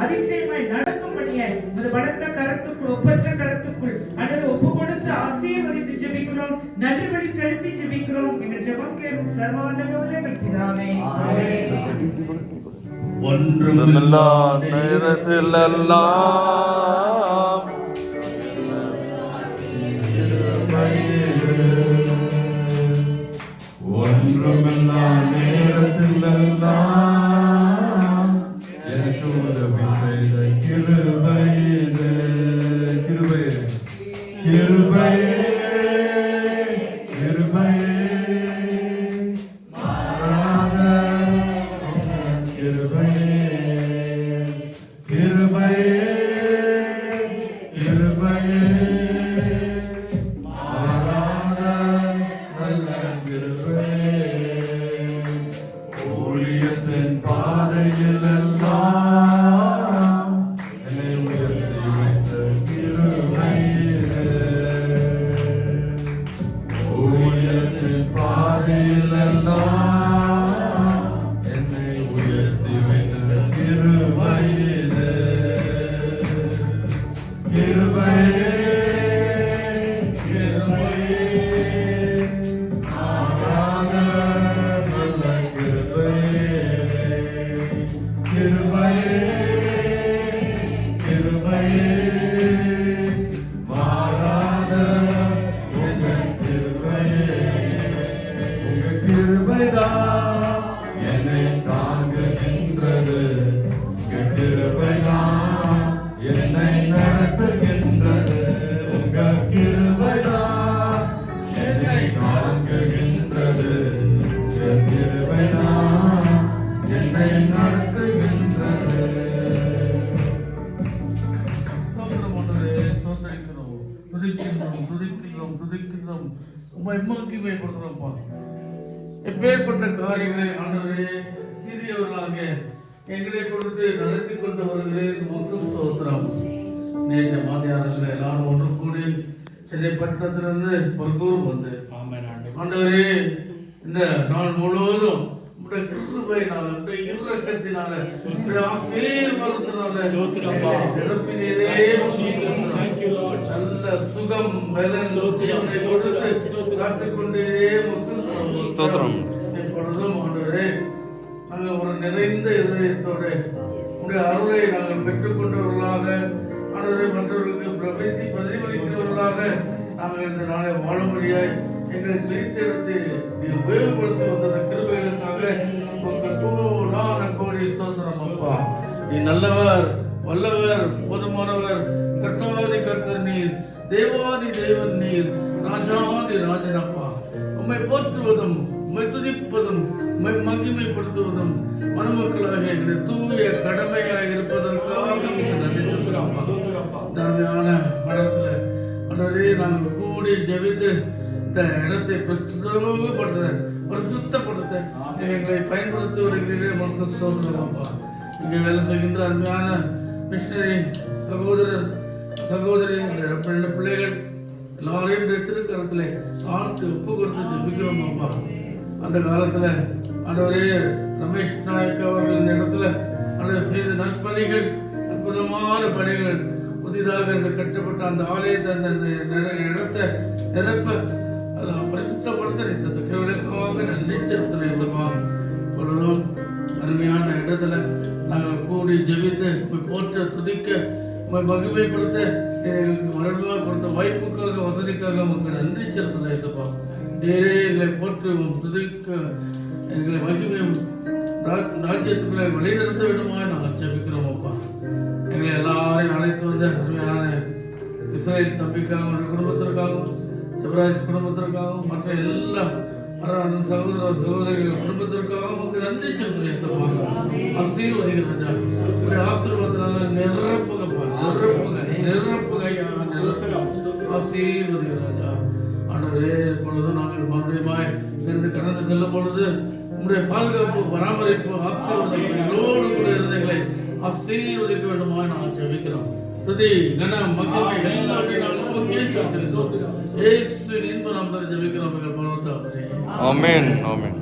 அதிசயமாய் நடக்கும்படியாய் அது பலத்த கரத்துக்குள் ஒப்பற்ற கரத்துக்குள் அடல் ஒப்பு கொடுத்து ஆசீர்வதித்து ஜெபிக்கிறோம் நன்றி வழி செலுத்தி ஜெபிக்கிறோம். எங்கள் ஜெபம் கேளும் எங்கள் பிதாவே ஒன்றுமில்லா நேரத்திலெல்லாம் ஒன்றுமில்லா நேரத்திலெல்லாம் எனக்கு Yeah. Amen. உம்மை மகிமைப்படுத்துகிறோம்ப்பா. எப்பேற்பட்ட காரியங்களை ஆண்டவரே சிறியவர்களாக எங்களை கொடுத்து நடத்தி கொண்டு வருகிறேன் நேற்று மாத்தியாரத்தில் எல்லாரும் ஒன்று கூடி சென்னை பட்டணத்திலிருந்து பர்கூர் வந்து ஆண்டவரே இந்த நாள் முழுவதும். நல்ல சுகம் பலன் கொடுத்து காத்துக் கொண்டீரே உமக்கு ஸ்தோத்திரம். இப்பொழுதும் ஆண்டவரே நாங்கள் ஒரு நிறைந்த இதயத்தோட உடைய அருளை நாங்கள் பெற்றுக்கொண்டவர்களாக ஆண்டவரை மற்றவர்களுக்கு பிரபத்தி பதிவளிக்கிறவர்களாக நாங்கள் இந்த நாளை வாழும்படியாய் எங்களை பிரித்தெடுத்து உபயோகப்படுத்தி வந்த கிருபைகளுக்காக ஸ்தோத்திரம் அப்பா நீ நல்லவர் வல்லவர் போதுமானவர் கர்த்தாதி கர்த்தர் நீர் தேவாதி தேவன் நீர் ராஜாதி ராஜனப்பா உம்மை போற்றுவதும் உம்மை துதிப்பதும் உம்மை மகிமைப்படுத்துவதும் மருமக்களாக எங்களுடைய தூய கடமையாக இருப்பதற்காக உங்களுக்கு மடத்தில் சொல்கிறோம் அன்றே நாங்கள் கூடி ஜெபித்து இந்த இடத்தை பிரசுத்தப்படுத்த பிரசுத்தப்படுத்த எங்களை பயன்படுத்தி வருகிறீர்கள் மக்கள் சோதரம் இங்கே வேலை செய்கின்ற அருமையான மிஷினரி சகோதரர் சகோதரி பிள்ளைகள் எல்லாரையும் திருக்கரத்தில் ஆழ்த்து ஒப்பு கொடுத்து ஜெபிக்கிறோம் அப்பா அந்த காலத்தில் அன்றவரே ரமேஷ் நாயக் அவர்கள் இந்த இடத்துல ஆண்டவர் செய்த நற்பணிகள் அற்புதமான பணிகள். புதிதாக இந்த கட்டப்பட்ட அந்த ஆலயத்தை அந்த இடத்தை நிரப்ப அதை பிரசித்தப்படுத்த இந்த கிருவிலக்காக நிச்சயத்தில் இருந்தப்பா சொல்லணும் அருமையான இடத்துல நாங்கள் கூடி ஜெபித்து போற்ற துதிக்க உம்மை மகிமைப்படுத்த எங்களுக்கு மறுபடியும் கொடுத்த வாய்ப்புக்காக வசதிக்காக உங்களுக்கு நன்றி செலுத்துகிறேன் இருந்தப்பா நேரே எங்களை போற்று துதிக்க எங்களை மகிமையும் ராஜ்யத்துக்குள்ளே வழிநடத்த வேண்டுமா நாங்கள் செபிக்கிறோம் அப்பா. எங்களை எல்லாரையும் அழைத்து வந்த அருமையான இஸ்ரேல் தம்பிக்காகவும் அவருடைய குடும்பத்திற்காகவும் சிவராஜ் குடும்பத்திற்காகவும் மற்ற எல்லா அரண் சகோதர சகோதரிகள் குடும்பத்திற்காகவும் உங்களுக்கு நன்றி செலுத்துகிறேன் ஆசீர்வதிகள் ராஜா. உங்களுடைய ஆசீர்வாதத்தினால நிரப்புகப்பா நிரப்புக நிரப்புக ஐயா, நிரப்புக. ஆசீர்வதிகள் ராஜா ஆண்டவரே இப்பொழுது நாங்கள் மறுபடியுமாய் இருந்து கடந்து செல்லும் பொழுது உங்களுடைய பாதுகாப்பு பராமரிப்பு ஆசீர்வாதம் எங்களோடு கூட இருந்தங்களை ஆசீர்வதிக்க வேண்டுமா நான் ஜெபிக்கிறோம் துதி கன மகிமை எல்லாமே நாங்கள் உமக்கே செலுத்துகிறோம். இயேசுவின் இன்ப நாமத்தில் ஜெபிக்கிறோம் எங்கள் பரலோக தகப்பனே. ஆமென் ஆமென்